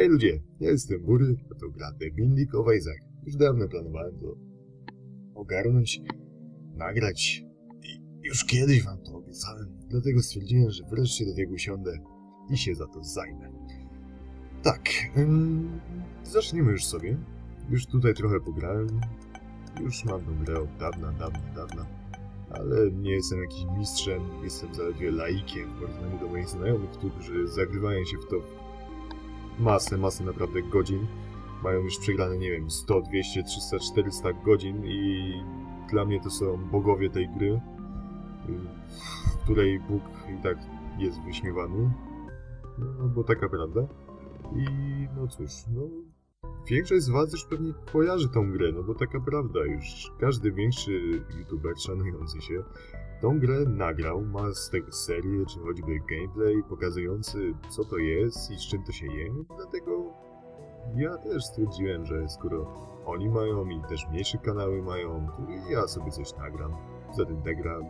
Hej ludzie, ja jestem Bury, a to gra The Binding of Isaac. Już dawno planowałem to ogarnąć, nagrać i już kiedyś wam to obiecałem. Dlatego stwierdziłem, że wreszcie do tego usiądę i się za to zajmę. Tak, ym, zaczniemy już sobie. Już tutaj trochę pograłem. Już mam tą grę od dawna, dawna, dawna. Ale nie jestem jakimś mistrzem, jestem zaledwie laikiem w porównaniu do moich znajomych, którzy zagrywają się w to masę, masę naprawdę godzin. Mają już przegrane, nie wiem, 100, 200, 300, 400 godzin i dla mnie to są bogowie tej gry, y, w której Bóg i tak jest wyśmiewany. No, bo taka prawda. I no cóż, no Większość z was już pewnie kojarzy tą grę, no bo taka prawda, już każdy większy youtuber szanujący się tą grę nagrał, ma z tego serię, czy choćby gameplay pokazujący co to jest i z czym to się je, dlatego ja też stwierdziłem, że skoro oni mają i też mniejsze kanały mają, to ja sobie coś nagram. Zatem ta gra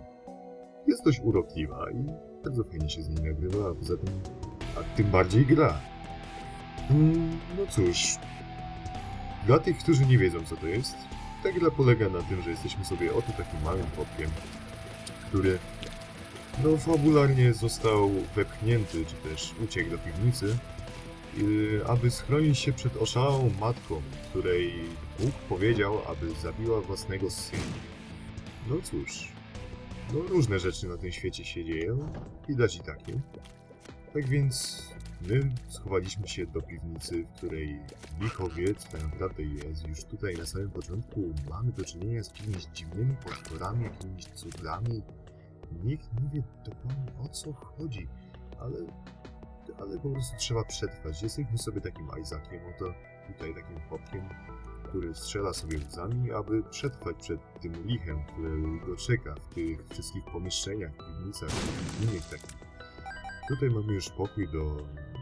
jest dość urokliwa i bardzo fajnie się z niej nagrywa, poza tym, a tym bardziej gra. Mm, No cóż, dla tych, którzy nie wiedzą co to jest, ta gra polega na tym, że jesteśmy sobie oto takim małym chłopkiem, który no fabularnie został wepchnięty, czy też uciekł do piwnicy, yy, aby schronić się przed oszalałą matką, której Bóg powiedział, aby zabiła własnego syna. No cóż, no różne rzeczy na tym świecie się dzieją, widać i takie. Tak więc my schowaliśmy się do piwnicy, w której licho wie, co tak naprawdę jest. Już tutaj na samym początku mamy do czynienia z jakimiś dziwnymi potworami, jakimiś cudami. Nikt nie wie dokładnie o co chodzi, ale, ale po prostu trzeba przetrwać. Jesteśmy sobie takim Isaaciem, oto tutaj takim chłopkiem, który strzela sobie łzami, aby przetrwać przed tym lichem, które go czeka w tych wszystkich pomieszczeniach, piwnicach, innych takich. Tutaj mamy już pokój do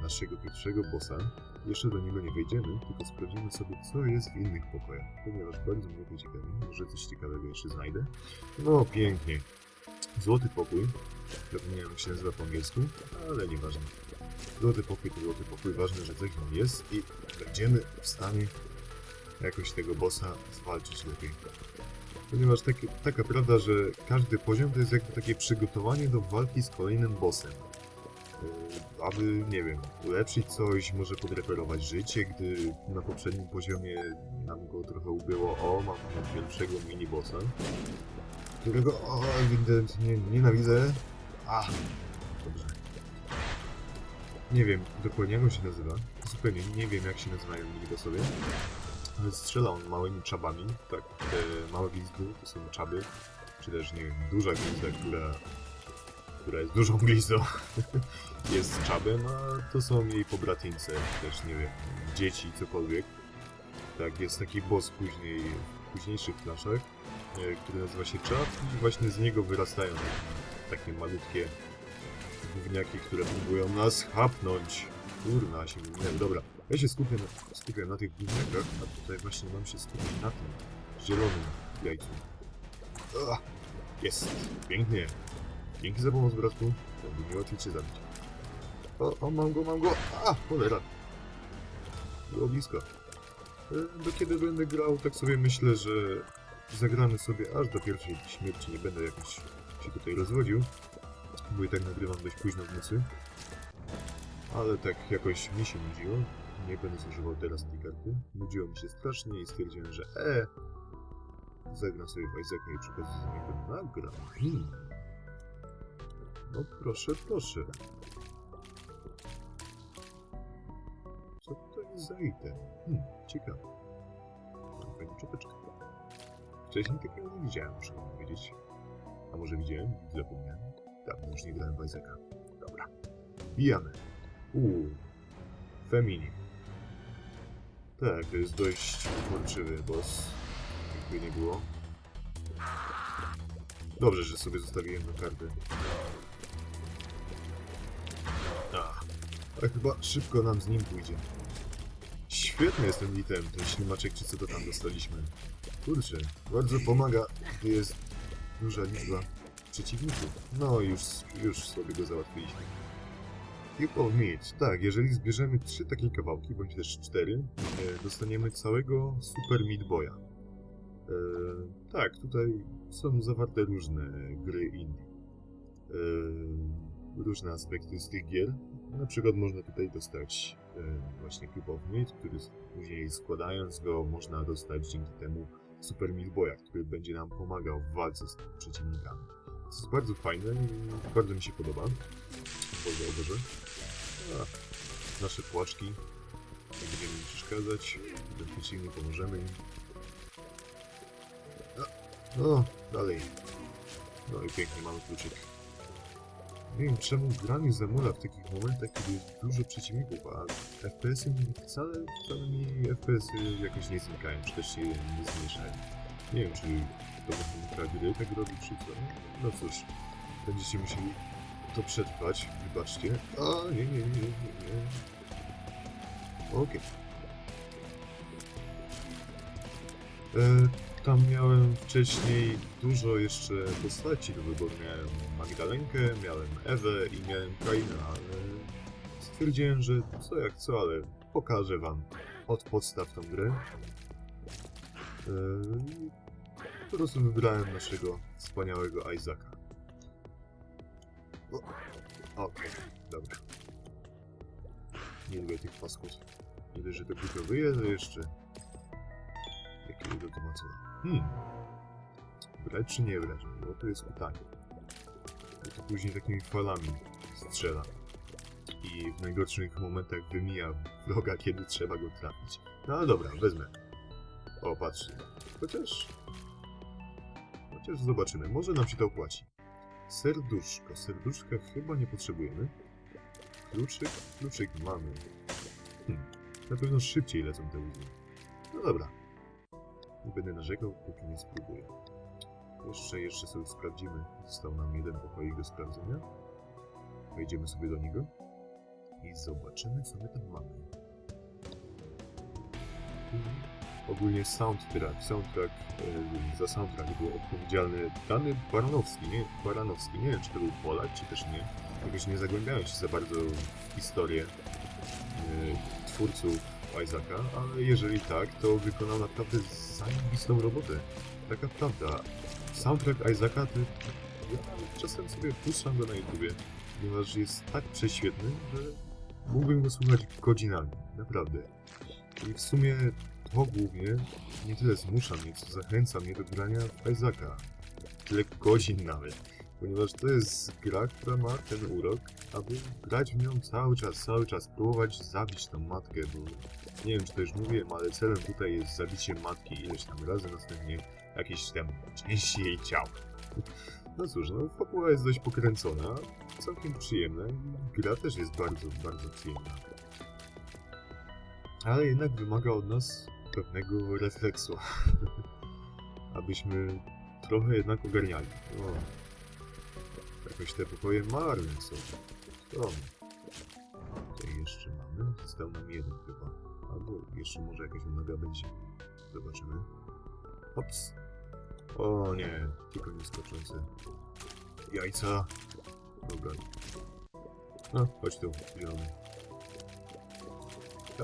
naszego pierwszego bossa. Jeszcze do niego nie wejdziemy, tylko sprawdzimy sobie, co jest w innych pokojach, ponieważ bardzo mnie to ciekawi. Może coś ciekawego jeszcze znajdę. No, pięknie. Złoty pokój. Zapomniałem, jak się nazywa po angielsku, ale nieważne. Złoty pokój to złoty pokój. Ważne, że coś tam jest i będziemy w stanie jakoś tego bossa zwalczyć lepiej. Ponieważ taki, taka prawda, że każdy poziom to jest jakby takie przygotowanie do walki z kolejnym bossem. Yy, aby, nie wiem, ulepszyć coś, może podreperować życie, gdy na poprzednim poziomie nam go trochę ubyło. O, mam pierwszego mini-bossa, którego o, ewidentnie nienawidzę. A, dobrze. Nie wiem dokładnie jak on się nazywa. Zupełnie nie wiem jak się nazywają minibossowie. Ale strzela on małymi czabami, tak, te małe glizdy to są czaby, czy też, nie wiem, duża glizda, która która jest dużą glizdą, jest czabem, a to są jej pobratyńce, też nie wiem, dzieci, cokolwiek. Tak, jest taki boss później, w późniejszych flaszach, e, który nazywa się czab i właśnie z niego wyrastają takie malutkie gówniaki, które próbują nas chapnąć. Kurna, się minęły. Dobra, ja się skupię na, skupię na tych gówniakach, a tutaj właśnie mam się skupić na tym zielonym jajcu. Jest, pięknie. Dzięki za pomoc, bratku. Byłoby mi łatwiej cię zabić. O, o, mam go, mam go! A, cholera! Było blisko. E, Do kiedy będę grał, tak sobie myślę, że zagramy sobie aż do pierwszej śmierci. Nie będę jakoś się tutaj rozwodził, bo i tak nagrywam dość późno w nocy. Ale tak jakoś mi się nudziło. Nie będę zużywał teraz tej karty. Nudziło mi się strasznie i stwierdziłem, że e, zagram sobie w Isaaca i przy z niego nagram. Hmm. No proszę, proszę. Co to jest za item? Hmm, ciekawe. Mam fajną czapeczkę. Wcześniej takiego nie widziałem, muszę wam powiedzieć. A może widziałem? Zapomniałem. Dawno już nie grałem w. Dobra. Bijamy. Uuu. Femini. Tak, to jest dość uporczywy boss. Jakby nie było. Dobrze, że sobie zostawiłem na kartę. Ale chyba szybko nam z nim pójdzie. Świetny jest ten item, ten ślimaczek, czy co to tam dostaliśmy. Kurczę, bardzo pomaga, gdy jest duża liczba przeciwników. No, już, już sobie go załatwiliśmy. Cube of Meat. Tak, jeżeli zbierzemy trzy takie kawałki, bądź też cztery, e, dostaniemy całego Super Meat Boya. E, tak, tutaj są zawarte różne gry indie. E, różne aspekty z tych gier. Na przykład można tutaj dostać e, właśnie Cube który później składając go można dostać dzięki temu Super Meat Boya, który będzie nam pomagał w walce z przeciwnikami. To jest bardzo fajne i bardzo mi się podoba. Bardzo dobrze. Nasze płaczki. Nie będziemy im przeszkadzać. Bezpiecznie nie pomożemy im. No, dalej. No i pięknie, mamy kluczyk. Nie wiem czemu gra mi zamula w takich momentach, kiedy jest dużo przeciwników, a FPS-y wcale, wcale mi FPS-y jakoś nie znikają, czy też się nie zmniejszają. Nie wiem, czy to mechanika gry tak robi, czy co. No cóż, będziecie musieli to przetrwać, wybaczcie. A, nie, nie, nie, nie, nie. Okej. E, Tam miałem wcześniej dużo jeszcze postaci do wyboru. Miałem Magdalenkę, miałem Ewę i miałem Kaina, ale stwierdziłem, że co jak co, ale pokażę wam od podstaw tą grę. E, i Po prostu wybrałem naszego wspaniałego Isaaca. Okej, dobra. Nie lubię tych pasków. Nie dość, że to głupio wyje, to jeszcze... Jakiego to ma celu? Hmm. Brać czy nie brać? Bo to jest pytanie. Bo to później takimi falami strzela. I w najgorszych momentach wymija wroga, kiedy trzeba go trafić. No ale dobra, wezmę. O, patrzcie. Chociaż... Chociaż zobaczymy. Może nam się to opłaci. Serduszko. Serduszka chyba nie potrzebujemy. Kluczyk? Kluczyk mamy. Hmm. Na pewno szybciej lecą te uzły. No dobra. Nie będę narzekał, póki nie spróbuję. Jeszcze, jeszcze sobie sprawdzimy. Został nam jeden pokoik do sprawdzenia. Wejdziemy sobie do niego. I zobaczymy, co my tam mamy. Mhm. Ogólnie soundtrack. Soundtrack, e, za soundtrack był odpowiedzialny Dany Baranowski. Nie, Baranowski. Nie wiem, czy to był Polak, czy też nie. Jakoś nie zagłębiałem się za bardzo w historię e, twórców Isaaca, ale jeżeli tak, to wykonał naprawdę zajebistą robotę. Taka prawda. Soundtrack Isaaca to ja czasem sobie puszczam go na YouTubie, ponieważ jest tak prześwietny, że mógłbym go słuchać godzinami. Naprawdę. I w sumie to głównie nie tyle zmusza mnie, co zachęca mnie do grania w Isaaca. Tyle godzin nawet. Ponieważ to jest gra, która ma ten urok, aby grać w nią cały czas, cały czas, próbować zabić tą matkę, bo nie wiem czy to już mówiłem, ale celem tutaj jest zabicie matki ileś tam razy, następnie jakieś tam części jej ciała. No cóż, no fabuła jest dość pokręcona, całkiem przyjemna i gra też jest bardzo, bardzo przyjemna. Ale jednak wymaga od nas pewnego refleksu, abyśmy trochę jednak ogarniali. No, jakoś te pokoje marne są. To Tutaj jeszcze mamy. Został nam jeden chyba. Albo jeszcze może jakaś noga będzie. Zobaczymy. Ops. O nie, tylko nie skoczące. Jajca. Dobra. No, chodź tu, zielony.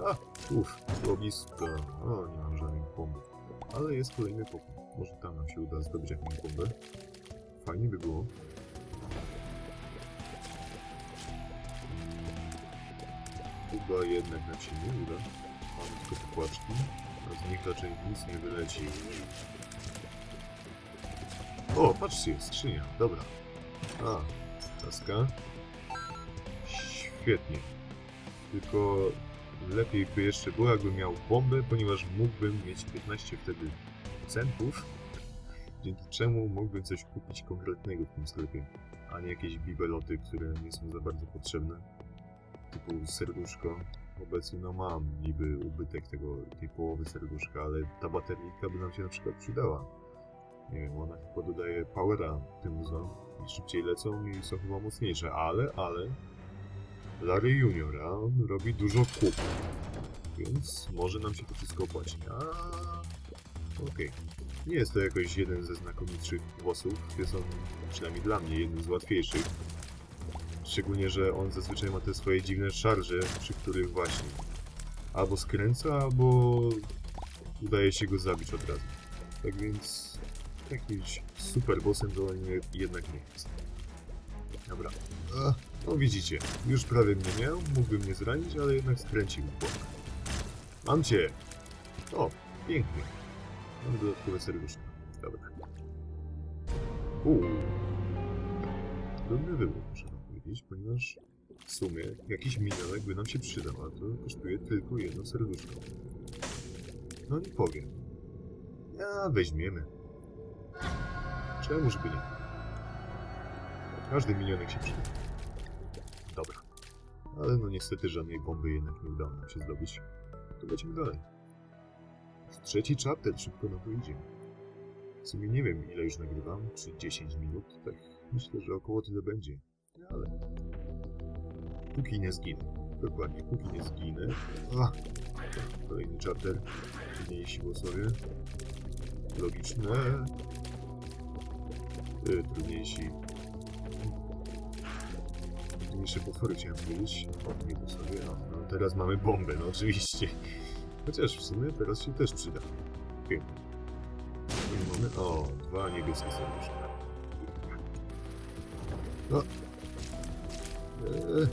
A, uff, było blisko. O, nie mam żadnych bomb. Ale jest kolejny pokój. Może tam nam się uda zdobyć jakąś bombę. Fajnie by było. Chyba jednak nam się nie uda. Mamy tylko pokłaczki, a z nich raczej nic nie wyleci. O, patrzcie, skrzynia, dobra. A, taska. Świetnie. Tylko lepiej by jeszcze było, jakbym miał bombę, ponieważ mógłbym mieć 15 wtedy centów, dzięki czemu mógłbym coś kupić konkretnego w tym sklepie, a nie jakieś bibeloty, które nie są za bardzo potrzebne typu serduszko. Obecnie no mam niby ubytek tego, tej połowy serduszka, ale ta bateryjka by nam się na przykład przydała. Nie wiem, ona chyba dodaje powera tym uzłom i szybciej lecą i są chyba mocniejsze, ale, ale Larry Junior, a on robi dużo kup, więc może nam się to wszystko opłaci. A, okej. Nie jest to jakoś jeden ze znakomitszych głosów, jest on przynajmniej dla mnie jednym z łatwiejszych. Szczególnie, że on zazwyczaj ma te swoje dziwne szarże, przy których właśnie albo skręca, albo udaje się go zabić od razu. Tak więc jakimś super bossem to jednak nie jest. Dobra. No widzicie, już prawie mnie miał, mógłby mnie zranić, ale jednak skręcił w bok. Mam cię! O, pięknie. Mam dodatkowe serduszko. Dobra. Uuu. Dobry wybór, muszę powiedzieć, ponieważ w sumie jakiś minionek by nam się przydał, a to kosztuje tylko jedno serduszko. No nie powiem. Ja weźmiemy. Czemuż by nie? Każdy minionek się przyda. Dobra. Ale no niestety żadnej bomby jednak nie udało nam się zdobyć. To lecimy dalej. Trzeci chapter, szybko na to idzie. W sumie nie wiem ile już nagrywam, czy 10 minut, tak myślę, że około tyle będzie. Ale... Póki nie zginę. Dokładnie, póki nie zginę. A, kolejny chapter. Trudniejsi głosowie. Logiczne. Y, trudniejsi. Trudniejsze potwory chciałem powiedzieć. O, nie głosowie. No, no teraz mamy bombę, no oczywiście. Chociaż w sumie teraz się też przyda. Pięknie. Mamy? O, dwa niebieskie serduszka. No. Me.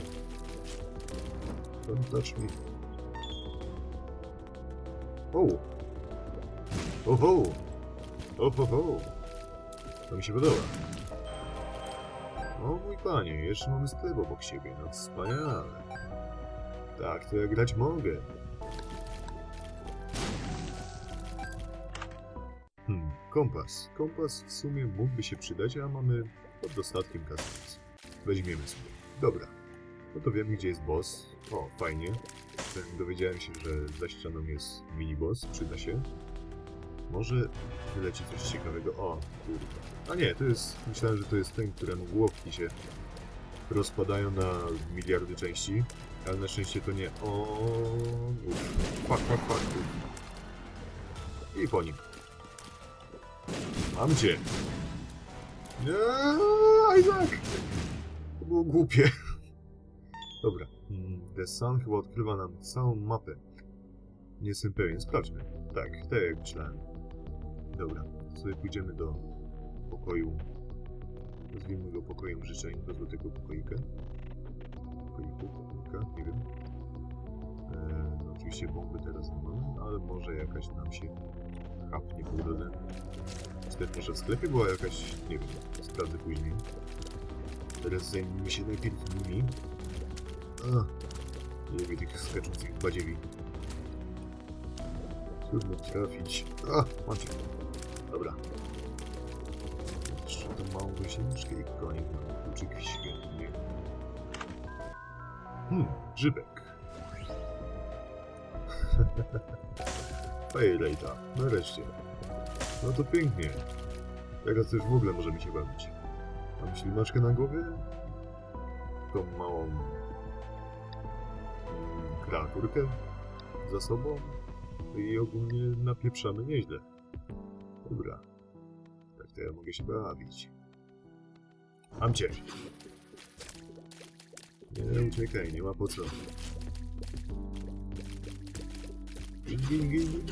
O! Oho! Oho! To mi się podoba. O mój panie, jeszcze mamy sklep obok siebie. No wspaniale. Tak, to ja grać mogę. Hmm, kompas. Kompas w sumie mógłby się przydać, a mamy pod dostatkiem kasy. Weźmiemy sobie. Dobra. No to wiemy, gdzie jest boss. O, fajnie. Ten- Dowiedziałem się, że za ścianą jest mini-boss. Przyda się. Może wyleci coś ciekawego. O, kurde. A nie, to jest... Myślałem, że to jest ten, któremu głowki się rozpadają na miliardy części. Ale na szczęście to nie. O, uff. Fuck, fuck, fuck. I po nim. Mam cię. Nie, Isaac! To było głupie. Dobra. Mm, The Sun chyba odkrywa nam całą mapę. Nie jestem pewien, sprawdźmy. Tak, tak jak myślałem. Dobra, sobie pójdziemy do pokoju. Nazwijmy go pokojem życzeń, do złotego pokoika. Pokoiku, pokoika, nie wiem. Eee, no oczywiście bomby teraz nie mamy, ale może jakaś nam się chapnie po drodze. Sklep, może w sklepie była jakaś, nie wiem, sprawdzę później. Teraz zajmijmy się najpierw nimi. A, nie lubię tych skaczących badziewi. Trudno trafić. A, macie. Dobra. Jeszcze tą małą gąsieniczkę i koniec mam kluczyk świetnie. Hmm, grzybek. Fejlejta, nareszcie. No to pięknie. Teraz już w ogóle możemy się bawić. Mam ślimaczkę na głowie? Tą małą... kreaturkę za sobą? I ogólnie napieprzamy nieźle. Dobra. Tak to ja mogę się bawić. Mam cię! Nie uciekaj, nie ma po co. Gin, gin, gin,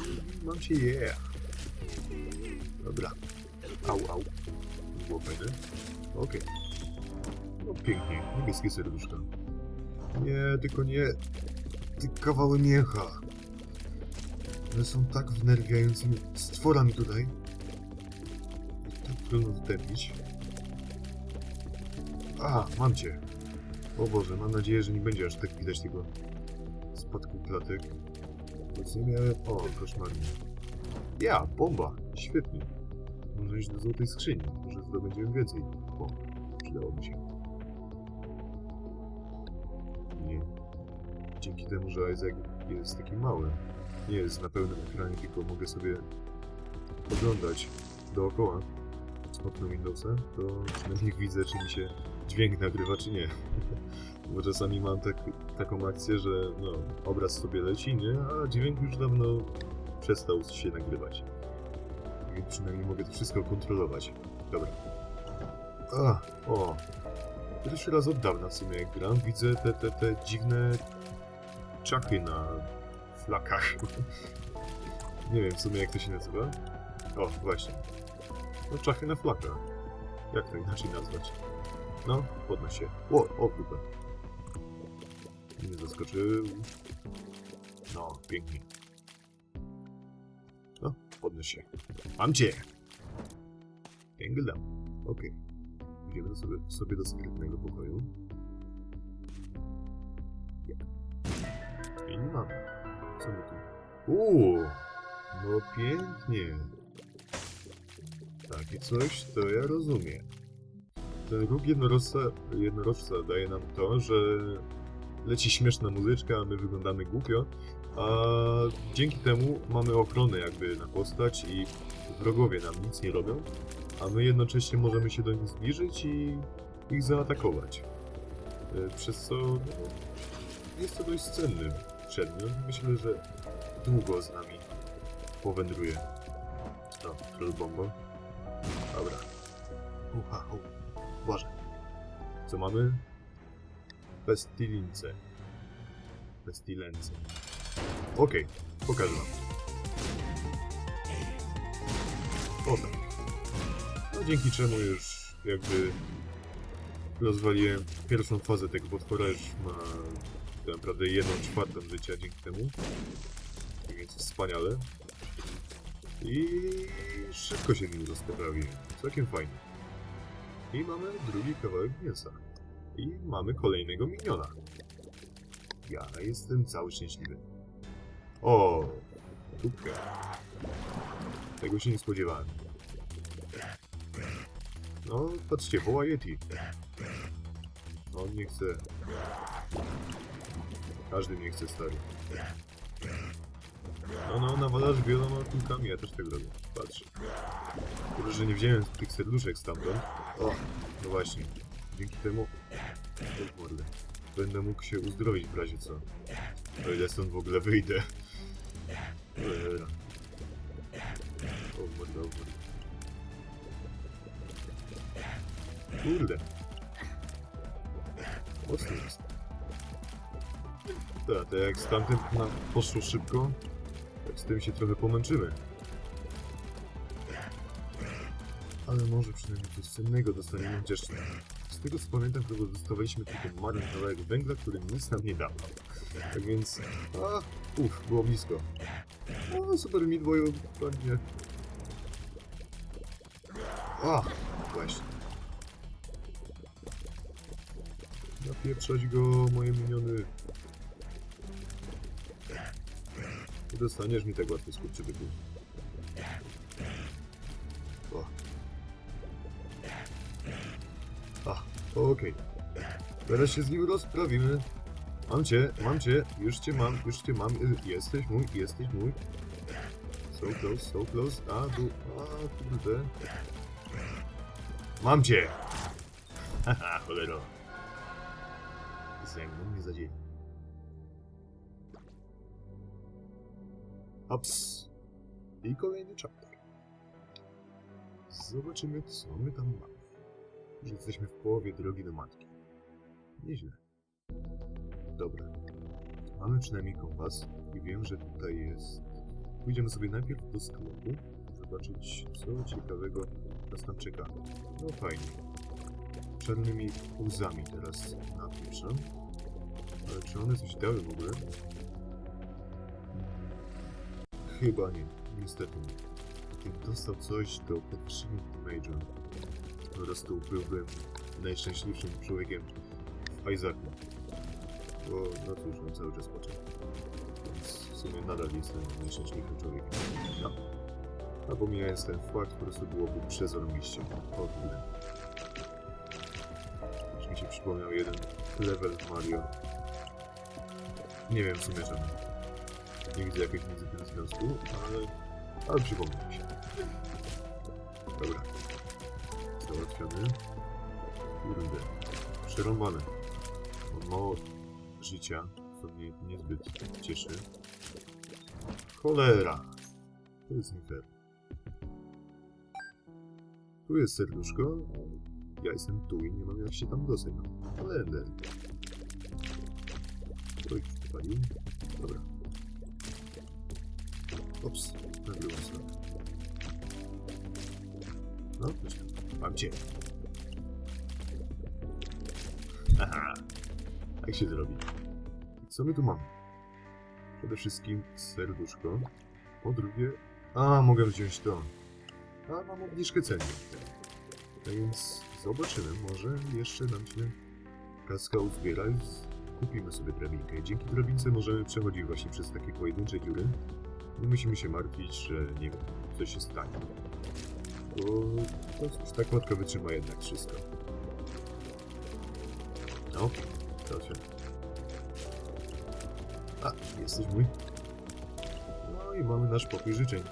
mam cię, yeah! Dobra. Au, au. Było fajne. Okej. No pięknie, niebieskie serduszka. Nie, tylko nie... Kawały miecha. One są tak wnerwiającymi stworami tutaj. I tak trudno wtępić. A, mam cię. O Boże, mam nadzieję, że nie będzie aż tak widać tego spadku klatek. Bo nie miałem... O, koszmarnie. Ja, bomba. Świetnie. Może iść do złotej skrzyni. Może zdobędziemy więcej bomb. Przydałoby się. Dzięki temu, że Isaac jest taki mały, nie jest na pełnym ekranie, tylko mogę sobie oglądać dookoła z okna Windowsa, to przynajmniej widzę, czy mi się dźwięk nagrywa, czy nie. Bo czasami mam tak, taką akcję, że no, obraz sobie leci, nie? A dźwięk już dawno przestał się nagrywać. Więc przynajmniej mogę to wszystko kontrolować. Dobra. A, o. Pierwszy raz od dawna w sumie jak gram, widzę te, te, te dziwne czachy na flakach. Nie wiem w sumie jak to się nazywa. O, właśnie. No czachy na flakach. Jak to inaczej nazwać? No, podnoś się. O, o kupę. Nie zaskoczył. No, pięknie. No, podnoś się. Mam cię! Angle down. Okej. Idziemy sobie, sobie do sekretnego pokoju. I nie mamy. Co my tu? Uuu! No pięknie. Takie coś, to ja rozumiem. Ten róg jednorożca, daje nam to, że leci śmieszna muzyczka, a my wyglądamy głupio, a dzięki temu mamy ochronę jakby na postać i wrogowie nam nic nie robią, a my jednocześnie możemy się do nich zbliżyć i ich zaatakować. E, Przez co no, jest to dość cenny Myślę, że długo z nami powędruje. No, troll bombo. Dobra. Uha. Boże. Co mamy? Pestilince. Pestilence. Okej, pokażę wam. O tak. No dzięki czemu już jakby rozwaliłem pierwszą fazę tego potwora, już ma tak naprawdę jedną czwartą życia dzięki temu. Tak Więc wspaniale. I szybko się nim rozprawiłem. Całkiem fajnie. I mamy drugi kawałek mięsa. I mamy kolejnego miniona. Ja jestem cały szczęśliwy. O, tubka. Tego się nie spodziewałem. No, patrzcie, woła Yeti. No, on nie chce. Każdy nie chce, stary. No, no, nawalasz wieloma kulkami, ja też tak robię. Patrz. Tylko, że nie wziąłem tych serduszek stamtąd. O, no właśnie. Dzięki temu... Kurde. Będę mógł się uzdrowić w razie co. O ile stąd w ogóle wyjdę. Cholera. O morda, o morda. Kurde. Mocno jest. Tak, to jak z tamtym na poszło szybko, tak z tym się trochę pomęczymy. Ale może przynajmniej coś cennego dostaniemy chociaż z tego co pamiętam, to dostawaliśmy tylko marny kawałek węgla, który nic nam nie dał. Tak więc, a, uff, było blisko. O, super midboy, ładnie. A, właśnie. Napieprzać go, moje miniony. Nie dostaniesz mi tak łatwo skurczybyku. O. A, okej. Teraz się z nim rozprawimy. Mam cię, mam cię, już cię mam, już cię mam. Y, Jesteś mój, jesteś mój. So close, so close. A, tu, a, kurde. Mam cię! Haha, cholero. Ze mną nie zadzieli. Ups. I kolejny chapter. Zobaczymy, co my tam mamy. Już jesteśmy w połowie drogi do matki. Nieźle. Dobra. Mamy przynajmniej kompas i wiem, że tutaj jest... Pójdziemy sobie najpierw do sklepu, zobaczyć, co ciekawego nas tam czeka. No fajnie. Czarnymi łzami teraz napiszę. Ale czy one coś dały w ogóle? Chyba nie. Niestety nie. Gdybym dostał coś do podwyższenia damage'u, po prostu byłbym najszczęśliwszym człowiekiem w Isaacu. Bo, no cóż, on cały czas płacze. Więc w sumie nadal jestem najszczęśliwszym człowiekiem. No. A pomijając ten fakt, po prostu byłoby przezormiście. O kurde. Aż mi się przypomniał jeden level Mario. Nie wiem w sumie. Nie widzę jakiegoś między tym związku, ale... Ale przypomniał mi się. Dobra. Załatwiony. Kurde. Przerąbane. Mam mało życia, co mnie niezbyt cieszy. Cholera! To jest nie fair. Tu jest serduszko. ja jestem tu i nie mam jak się tam dostać. No, kalender. Oj, palił. Dobra. Ops, na drugą. No, tu. Mam cię. Haha. Jak się zrobi? Co my tu mamy? Przede wszystkim serduszko. Po drugie... A, mogę wziąć to. A, mam obniżkę ceny. Tak więc zobaczymy, może jeszcze nam się kaska uzbiera i kupimy sobie drabinkę. Dzięki drabince możemy przechodzić właśnie przez takie pojedyncze dziury. Nie musimy się martwić, że nie wiem, się stanie. Bo to cóż, ta kładka wytrzyma jednak wszystko. To się. A, jesteś mój. No i mamy nasz pokój życzeń.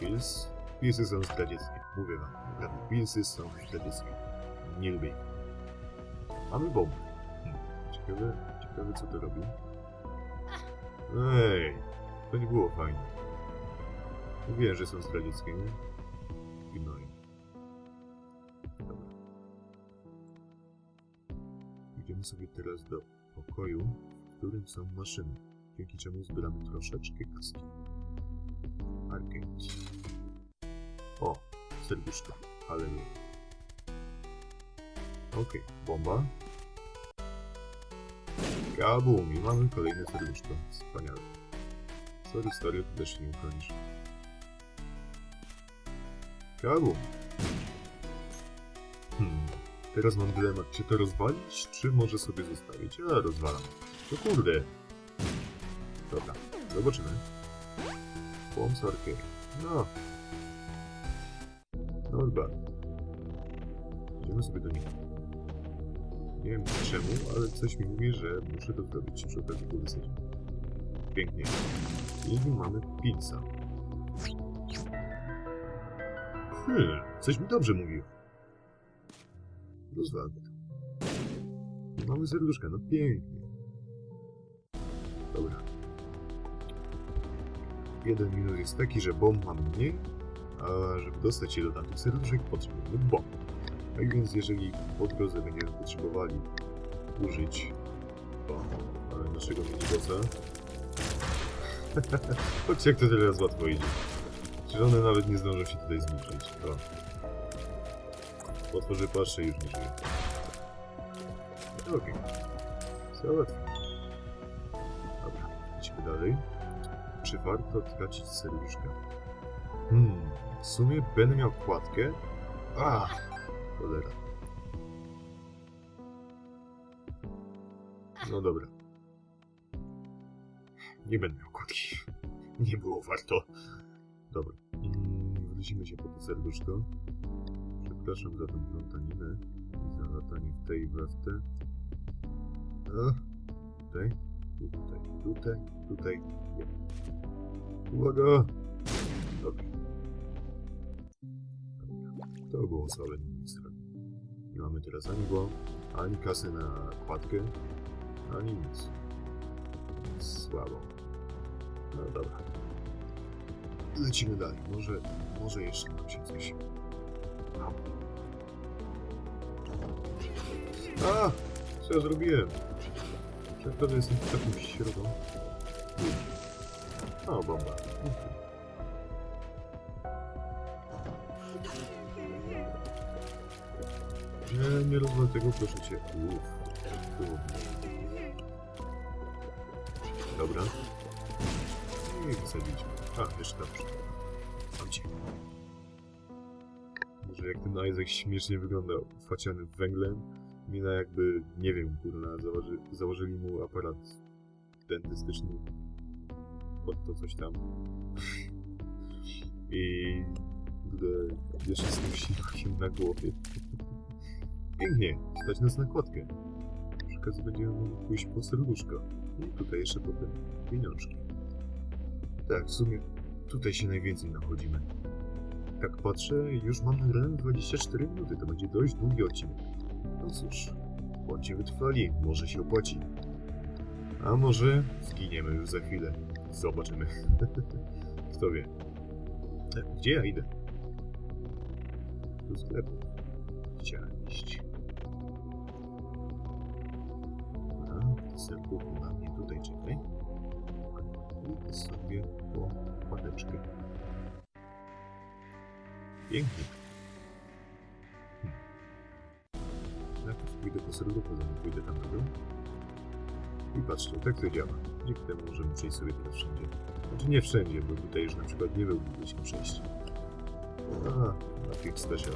Pills? Pilsy są zdradzieckie. Mówię wam, naprawdę. Pilsy są zdradzieckie. Nie lubię ich. Mamy bombę. Hm. Ciekawe, ciekawe co to robi. Ej, to nie było fajne. Mówiłem, że są zdradzieckie, nie? Gnoje. Dobra. Idziemy sobie teraz do pokoju, w którym są maszyny, dzięki czemu zbieramy troszeczkę kaski. Arcade. O, serduszko, ale nie. Okej, bomba. Kabum i mamy kolejne serduszko. Wspaniale. Sorry, story, ty też nie uchronisz. Kabum. Hmm. Teraz mam dylemat, czy to rozwalić, czy może sobie zostawić? A, rozwalam. To kurde. Dobra, zobaczymy. Bombs Arcade. No. Dobra. Idziemy sobie do niego. Nie wiem czemu, ale coś mi mówi, że muszę to zrobić przy okazji wysadzić. Pięknie. I mamy pizza. Hmm, coś mi dobrze mówił. Rozwalmy to. I mamy serduszka, no pięknie. Dobra. Jeden minus jest taki, że bomb mam mniej, a żeby dostać się do tamtych serduszek potrzebujemy bomb. Tak więc jeżeli po drodze będziemy potrzebowali użyć ale naszego minibossa, Chodźcie jak to teraz łatwo idzie. Czy one nawet nie zdążą się tutaj zbliżyć. O. Otworzę patrzę już nie żyje. Okej. Załatwię. Dobra, idźmy dalej. Czy warto tracić serduszka? Hmm, w sumie będę miał kładkę. A, cholera. No dobra. Nie będę miał. Nie było warto. Dobra. Mm, wrócimy się po to serduszko. Przepraszam za tą plątaninę i za latanie w tej i we w te. A, tutaj, tutaj, tutaj, tutaj. Nie. Uwaga! Dobra. To było słabe strony. Nie mamy teraz ani bomb, ani kasy na kładkę, ani nic. Słabo. No dobra. Lecimy dalej. Może, może jeszcze nam się coś... A! Co ja zrobiłem? Czy naprawdę jestem taką środą? O, bomba. Nie, nie rozwal tego, proszę cię. Uff. Dobra. I wysadzić. A, jeszcze dobrze. Mam cię. Może jak ten Isaac śmiesznie wyglądał, faciany węglem, mina jakby, nie wiem, kurna, założy, założyli mu aparat dentystyczny pod to coś tam. I kurde, jeszcze z tym silnikiem na głowie. Pięknie, stać nas na kładkę. Przy okazji będziemy mogli pójść po serduszko. I tutaj jeszcze potem pieniążki. Tak, w sumie tutaj się najwięcej nachodzimy. Tak patrzę, już mam nagrane 24 minuty, to będzie dość długi odcinek. No cóż, bądźcie wytrwali, może się opłaci. A może zginiemy już za chwilę. Zobaczymy. Kto wie. Tak, gdzie ja idę? Do sklepu. Chciałem iść. A, serducho na mnie tutaj czekaj. Sobie po pateczkę. Pięknie. Hmm. Najpierw pójdę po serduchu, zanim pójdę tam na dół. I patrzcie, tak to działa. Dzięki temu możemy przejść sobie teraz wszędzie. Znaczy nie wszędzie, bo tutaj już na przykład nie byłbyśmy przejść. A, na tych stasiach.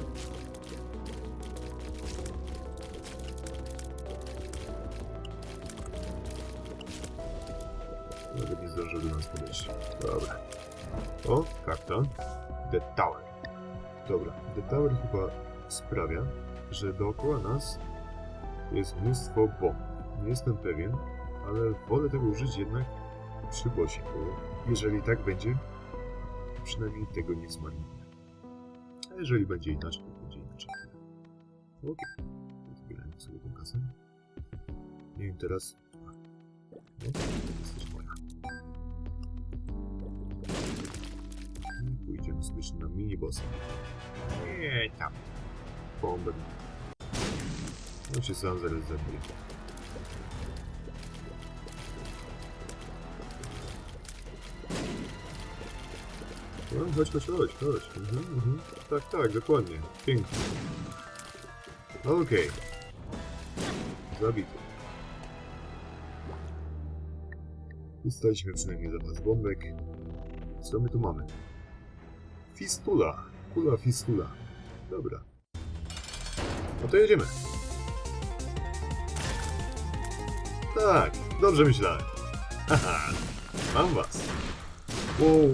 Zdążył nas podejść. Dobra. O, karta. The Tower. Dobra, The Tower chyba sprawia, że dookoła nas jest mnóstwo bomb. Nie jestem pewien, ale wolę tego użyć jednak przy bosie, bo jeżeli tak będzie, przynajmniej tego nie zmarnuję. A jeżeli będzie inaczej, to będzie inaczej. Okej. Zbierajmy sobie tą kasę. Nie wiem teraz... No, na mini-bossa. Nie, tam. Bombę. No się sam zaraz zabiję. No, chodź, chodź, chodź, chodź. Mhm, mhm. Tak, tak, dokładnie. Pięknie. Okej. Zabity. Ustaliśmy przynajmniej zapas bombek. Co my tu mamy? Fistula. Kula fistula. Dobra. No to jedziemy. Tak, dobrze myślałem. Haha, mam was. Wow.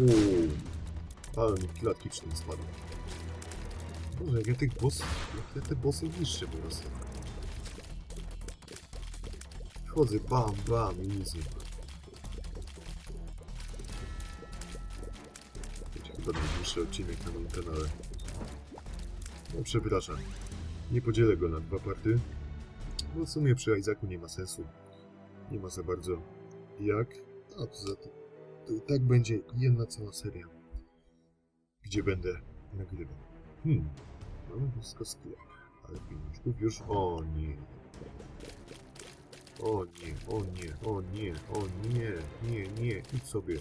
Ale mi klatki przy tym spadły. Boże, jak ja tych bossów, jak ja te bossy niszczę po prostu. Wchodzę, bam, bam i nic nie ma. Najdłuższy odcinek na moim kanale. No przepraszam. Nie podzielę go na dwa party. Bo w sumie przy Isaacu nie ma sensu. Nie ma za bardzo jak. A poza tym, to i tak będzie jedna cała seria gdzie będę nagrywał. Hmm, mamy blisko sklep, ale pieniążków już... O nie. O nie, o nie, o nie, o nie, nie, nie, idź sobie.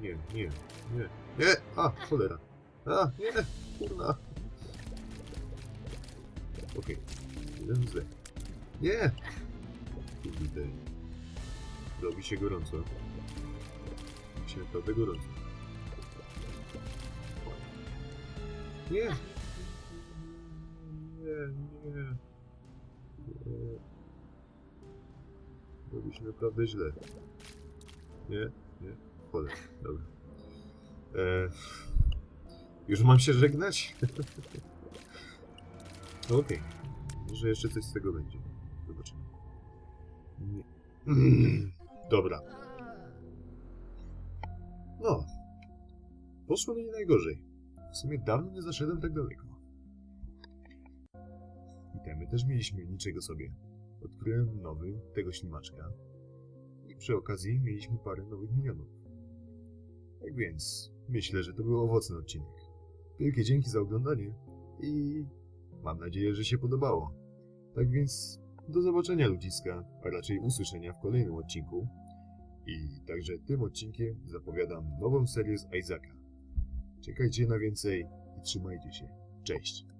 Nie, nie, nie, nie, a, cholera. A, nie, kurna. Okej, jeden zdech. Nie! Kurde. Robi się gorąco. Robi się naprawdę gorąco. Nie! Nie, nie. nie. Robi się naprawdę źle. Nie, nie. Cholera, dobra. E, już mam się żegnać? Okej. Może jeszcze coś z tego będzie. Zobaczymy. Nie. Dobra. No. Poszło mi nie najgorzej. W sumie dawno nie zaszedłem tak daleko. Itemy też mieliśmy niczego sobie. Odkryłem nowy, tego ślimaczka. I przy okazji mieliśmy parę nowych minionów. Tak więc, myślę, że to był owocny odcinek. Wielkie dzięki za oglądanie i mam nadzieję, że się podobało. Tak więc, do zobaczenia ludziska, a raczej usłyszenia w kolejnym odcinku. I także tym odcinkiem zapowiadam nową serię z Isaaca. Czekajcie na więcej i trzymajcie się. Cześć.